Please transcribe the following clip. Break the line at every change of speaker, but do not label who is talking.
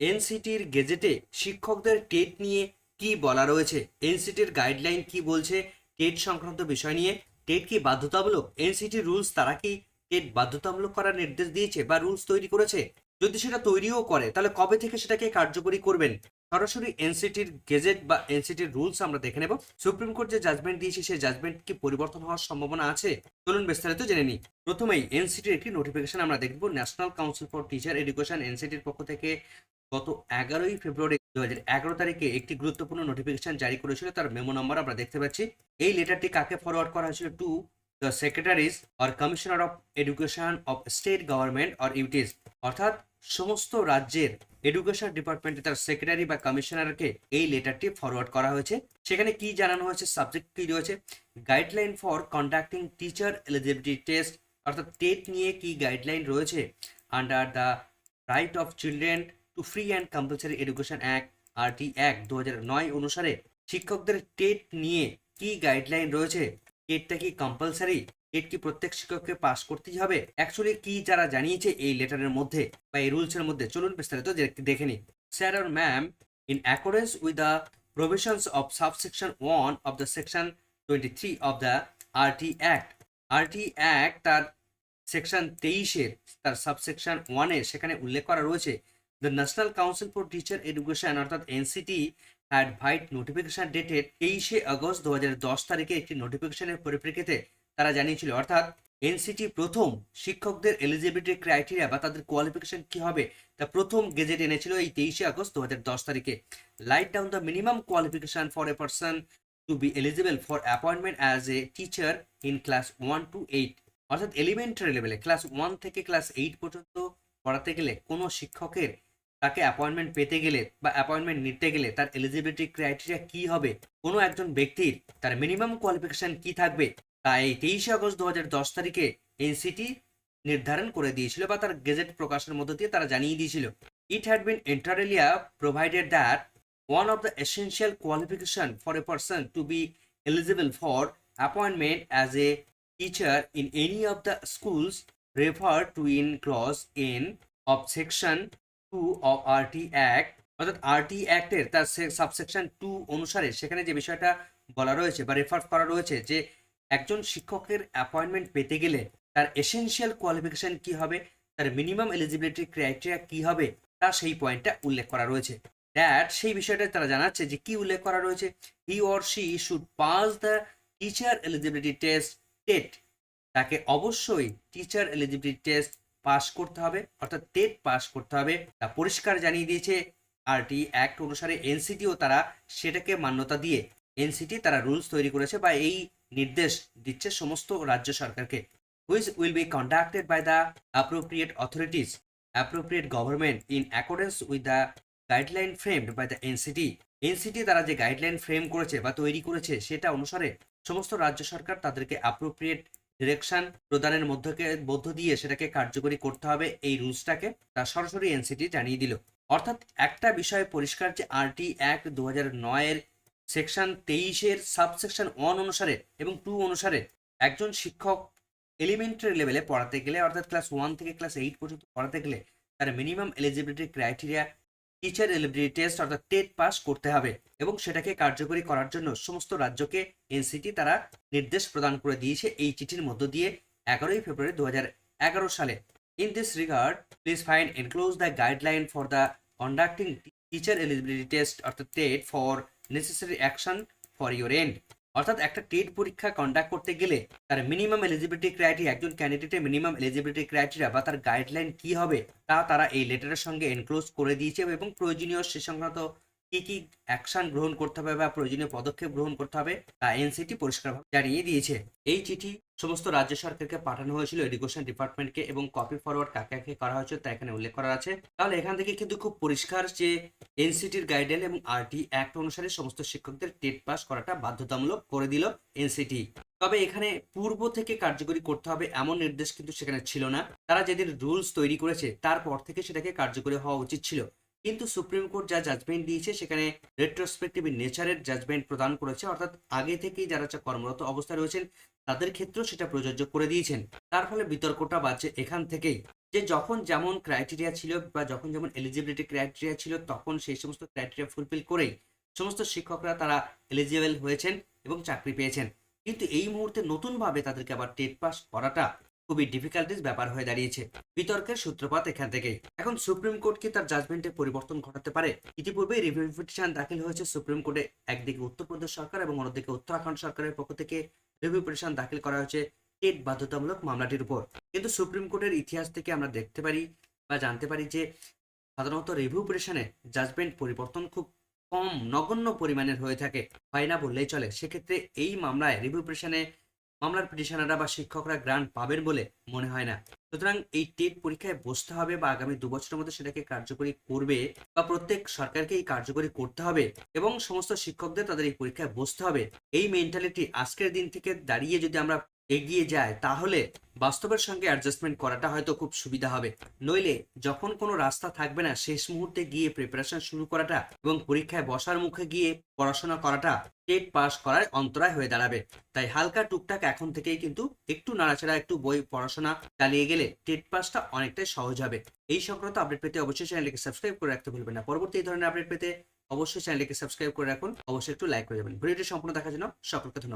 এনসিটির গেজেটে শিক্ষকদের টেট নিয়ে কি বলা রয়েছে? এনসিটির গাইডলাইন কি বলছে? টেট সংক্রান্ত বিষয় নিয়ে টেট কি বাধ্যতামূলক? এনসিটি রুলস তারা কি টেট বাধ্যতামূলক করার নির্দেশ দিয়েছে বা রুলস তৈরি করেছে? যদি সেটা তৈরিও করে, তাহলে কবে থেকে সেটাকে কার্যকরী করবেন? সরাসরি এনসিটির গেজেট বা এনসিটির রুলস আমরা দেখে নেব। সুপ্রিম কোর্ট যে জাজমেন্ট দিয়েছে, সেই জাজমেন্ট কি পরিবর্তন হওয়ার সম্ভাবনা আছে? চলুন বিস্তারিত জেনে নিই। প্রথমেই এনসিটির একটি নোটিফিকেশন আমরা দেখব। National Council for Teacher Education এনসিটির পক্ষ থেকে গত এগারোই ফেব্রুয়ারি দু হাজার এগারো তারিখে একটি গুরুত্বপূর্ণ নোটিফিকেশন জারি করেছিল, তার মেমো নাম্বার আমরা দেখতে পাচ্ছি। এই লেটারটি কাকে ফরওয়ার্ড করা হয়েছিল? To the secretaries or commissioner of education of state government or UTs অর্থাৎ সমস্ত রাজ্যের এডুকেশন ডিপার্টমেন্টে তার সেক্রেটারি বা কমিশনারকে এই লেটারটি ফরওয়ার্ড করা হয়েছে। সেখানে কি জানানো হয়েছে? সাবজেক্ট কি রয়েছে? Guideline for conducting teacher eligibility test অর্থাৎ টেট নিয়ে কি গাইডলাইন রয়েছে? Under the right of children to free and compulsory education act RT act দু নয় অনুসারে শিক্ষকদের টেট নিয়ে কি গাইডলাইন রয়েছে? টেটটা কি কম্পালসারি টেট কি প্রত্যেক শিক্ষককে পাস করতেই হবে? অ্যাকচুয়ালি কি যারা জানিয়েছে এই লেটারের মধ্যে বা এই রুলসের মধ্যে? চলুন বিস্তারিত দেখে নিই। Sir R ma'am in accordance with the provisions of subsection 1 of the section 23 of the RT Act RT Act তার সেকশন তেইশের, তার সাবসেকশন ওয়ানের সেখানে উল্লেখ করা রয়েছে the National Council for Teacher Education অর্থাৎ NCT had vide notification dated তেইশে আগস্ট দু তারিখে একটি নোটিফিকেশনের পরিপ্রেক্ষিতে তারা জানিয়েছিল, অর্থাৎ এনসিটি প্রথম শিক্ষকদের এলিজিবিলিটি ক্রাইটেরিয়া বা তাদের কোয়ালিফিকেশন কি হবে তা প্রথম গেজেট এনেছিল এই তেইশে আগস্ট দু তারিখে। Laid down the minimum qualification for a person to be eligible for appointment as a teacher in class one to eight অর্থাৎ এলিমেন্টারি লেভেলে ক্লাস ওয়ান থেকে ক্লাস এইট পর্যন্ত পড়াতে গেলে কোনো শিক্ষকের তাকে অ্যাপয়েন্টমেন্ট পেতে গেলে বা অ্যাপয়েন্টমেন্ট নিতে গেলে তার এলিজিবিলিটি ক্রাইটেরিয়া কি হবে? কোনো একজন ব্যক্তির তার মিনিমাম কোয়ালিফিকেশন কি থাকবে? তাই তেইশে আগস্ট দু দশ তারিখে এনসিটি নির্ধারণ করে দিয়েছিল বা তার গেজেট প্রকাশের মধ্য দিয়ে তারা জানিয়ে দিয়েছিল। It had been inter alia provided that of the essential qualification for a person to be eligible for appointment as a teacher in any of the schools referred to in clause n of section 2 of RT Act, অর্থাৎ RT অ্যাক্টের তার subsection two অনুসারে সেখানে যে বিষয়টা বলা রয়েছে বা রেফার করা রয়েছে যে একজন শিক্ষকের অ্যাপয়েন্টমেন্ট পেতে গেলে তার এসেনশিয়াল কোয়ালিফিকেশন কি হবে, তার মিনিমাম এলিজিবিলিটি ক্রাইটেরিয়া কি হবে, তা সেই পয়েন্টটা উল্লেখ করা রয়েছে। দ্যাট সেই বিষয়টা তারা জানাচ্ছে যে কি উল্লেখ করা রয়েছে he or she should pass the teacher eligibility test TET তাকে অবশ্যই টিচার এলিজিবিলিটি টেস্ট পাস করতে হবে, অর্থাৎ টেট পাশ করতে হবে। তা পরিষ্কার জানিয়ে দিয়েছে আরটি অ্যাক্ট অনুসারে এনসিটিও তারা সেটাকে মান্যতা দিয়ে এনসিটি তারা রুলস তৈরি করেছে বা এই নির্দেশ দিচ্ছে সমস্ত রাজ্য সরকারকে। Which will be conducted by the appropriate authorities appropriate government in accordance with the guideline framed by the NCT NCT তারা যে গাইডলাইন ফ্রেম করেছে বা তৈরি করেছে সেটা অনুসারে সমস্ত রাজ্য সরকার তাদেরকে অ্যাপ্রোপ্রিয়েট ডিরেকশন প্রদানের মধ্যকে, মধ্য দিয়ে সেটাকে কার্যকরী করতে হবে এই রুলসটাকে। তা সরাসরি এনসিটি জানিয়ে দিল। অর্থাৎ একটা বিষয় পরিষ্কার যে আরটি অ্যাক্ট দু হাজার নয়ের সেকশন তেইশের সাবসেকশন ওয়ান অনুসারে এবং টু অনুসারে একজন শিক্ষক এলিমেন্টারি লেভেলে পড়াতে গেলে, অর্থাৎ ক্লাস ওয়ান থেকে ক্লাস এইট পর্যন্ত পড়াতে গেলে তার minimum eligibility criteria teacher eligibility test অর্থাৎ টেট পাস করতে হবে এবং সেটাকে কার্যকরী করার জন্য সমস্ত রাজ্যকে এনসিটি তারা নির্দেশ প্রদান করে দিয়েছে এই চিঠির মধ্য দিয়ে এগারোই ফেব্রুয়ারি দু এগারো সালে। In this regard please fine enclose the guideline for the conducting teacher eligibility test অর্থাৎ TET for necessary action for your end অর্থাৎ একটা টেট পরীক্ষা কন্ডাক্ট করতে গেলে তার মিনিমাম এলিজিবিলিটি ক্রাইটেরিয়া একজন ক্যান্ডিডেটের মিনিমাম এলিজিবিলিটি ক্রাইটেরিয়া বা তার গাইডলাইন কি হবে, তা তারা এই লেটারের সঙ্গে এনক্লোজ করে দিয়েছে এবং প্রয়োজনীয় সে সংক্রান্ত কি কি অ্যাকশন গ্রহণ করতে হবে বা প্রয়োজনীয় পদক্ষেপ গ্রহণ করতে হবে তা এনসিটি পরিষ্কারভাবে জানিয়ে দিয়েছে। এই চিঠি সমস্ত রাজ্য সরকারকে পাঠানো হয়েছিল এডুকেশন ডিপার্টমেন্টকে এবং কপি ফরওয়ার্ড কাকে কাকে করা হয়েছে তা এখানে উল্লেখ করা আছে। তাহলে এখান থেকে কিন্তু খুব পরিষ্কার যে এনসিটির গাইডলাইন এবং আরটি অ্যাক্ট অনুসারে সমস্ত শিক্ষকদের টেট পাস করাটা বাধ্যতামূলক করে দিল এনসিটি তবে এখানে পূর্ব থেকে কার্যকরী করতে হবে এমন নির্দেশ কিন্তু সেখানে ছিল না। তারা যেদিন রুলস তৈরি করেছে, তারপর থেকে সেটাকে কার্যকরী হওয়া উচিত ছিল। কিন্তু সুপ্রিম কোর্ট যা জাজমেন্ট দিয়েছে, সেখানে রেট্রোস্পেক্টিভ নেচারের জাজমেন্ট প্রদান করেছে, অর্থাৎ আগে থেকেই যারা কর্মরত অবস্থায় রয়েছেন, তাদের ক্ষেত্রেও সেটা প্রযোজ্য করে দিয়েছেন। তার ফলে বিতর্কটা বাড়ছে এখান থেকেই যে যখন যেমন ক্রাইটেরিয়া ছিল বা যখন যেমন এলিজিবিলিটি ক্রাইটেরিয়া ছিল, তখন সেই সমস্ত ক্রাইটেরিয়া ফুলফিল করেই সমস্ত শিক্ষকরা তারা এলিজিবল হয়েছেন এবং চাকরি পেয়েছেন। কিন্তু এই মুহূর্তে নতুনভাবে তাদেরকে আবার টেট পাস করাটা খুবই ডিফিকাল্টিস ব্যাপার হয়ে দাঁড়িয়েছে। বিতর্কের সূত্রপাত এখান থেকেই এখন সুপ্রিম কোর্ট কি তার জাজমেন্টে পরিবর্তন ঘটাতে পারে? ইতিপূর্বে রিভিউ পিটিশন দাখিল হয়েছে সুপ্রিম কোর্টে। একদিকে উত্তরপ্রদেশ সরকার এবং অন্যদিকে উত্তরাখণ্ড সরকারের পক্ষ থেকে রিভিউ পিটিশন দাখিল করা হয়েছে টেট বাধ্যতামূলক মামলাটির উপর। কিন্তু সুপ্রিম কোর্টের ইতিহাস থেকে আমরা দেখতে পারি বা জানতে পারি যে সাধারণত রিভিউ পিটিশনে জাজমেন্ট পরিবর্তন খুব কম, নগণ্য পরিমাণের হয়ে থাকে। হয় না বললেই চলে। সেক্ষেত্রে এই মামলায় রিভিউ পিটিশনে মামলার পিটিশনাররা বা শিক্ষকরা গ্রান্ট পাবেন বলে মনে হয় না। সুতরাং এই টেট পরীক্ষায় বসতে হবে বা আগামী দু বছরের মধ্যে সেটাকে কার্যকরী করবে বা প্রত্যেক সরকারকে এই কার্যকরী করতে হবে এবং সমস্ত শিক্ষকদের তাদের এই পরীক্ষায় বসতে হবে। এই মেন্টালিটি আজকের দিন থেকে দাঁড়িয়ে যদি আমরা এগিয়ে যায়, তাহলে বাস্তবের সঙ্গে অ্যাডজাস্টমেন্ট করাটা হয়তো খুব সুবিধা হবে। নইলে যখন কোনো রাস্তা থাকবে না, শেষ মুহূর্তে গিয়ে প্রিপারেশন শুরু করাটা এবং পরীক্ষায় বসার মুখে গিয়ে পড়াশোনা করাটা টেট পাস করার অন্তরায় হয়ে দাঁড়াবে। তাই হালকা টুকটাক এখন থেকেই কিন্তু একটু নাড়াচাড়া, একটু বই পড়াশোনা চালিয়ে গেলে টেট পাসটা অনেকটাই সহজ হবে। এই সংক্রান্ত আপডেট পেতে অবশ্যই চ্যানেলকে সাবস্ক্রাইব করে রাখতে ভুলবেন না। পরবর্তী ধরনের আপডেট পেতে অবশ্যই চ্যানেলকে সাবস্ক্রাইব করে রাখুন। অবশ্যই একটু লাইক করে যাবেন ভিডিওটি সম্পূর্ণ দেখার জন্য সকলকে ধন্যবাদ।